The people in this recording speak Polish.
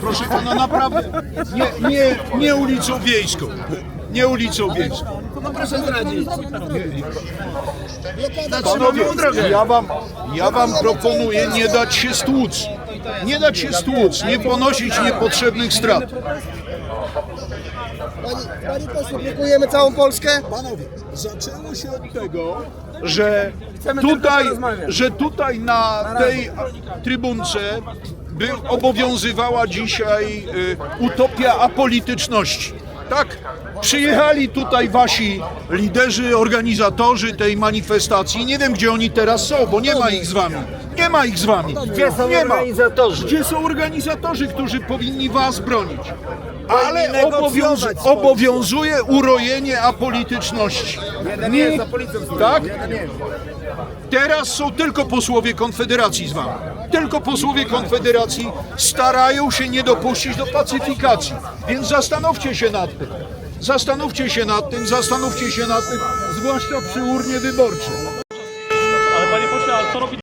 Proszę pana, naprawdę nie, nie, nie ulicą wiejską. Nie ulicą wiejską. No proszę zdradzić. Panowie, ja wam, ja wam proponuję nie dać się stłuc. Nie dać się stłuc, nie ponosić niepotrzebnych strat. Pani, pani poseł, blokujemy całą Polskę? Panowie, zaczęło się od tego, że tutaj, że tutaj na tej trybunce by obowiązywała dzisiaj y, utopia apolityczności. Tak? Przyjechali tutaj wasi liderzy, organizatorzy tej manifestacji. Nie wiem, gdzie oni teraz są, bo nie ma ich z wami. Nie ma ich z wami. Gdzie są nie organizatorzy? Gdzie są organizatorzy, którzy powinni was bronić? Ale obowiązu, obowiązuje urojenie apolityczności. Nikt, tak? Teraz są tylko posłowie Konfederacji z wami. Tylko posłowie Konfederacji starają się nie dopuścić do pacyfikacji. Więc zastanówcie się nad tym. Zastanówcie się nad tym, zastanówcie się nad tym, zwłaszcza przy urnie wyborczej. Ale panie pośle, a co robić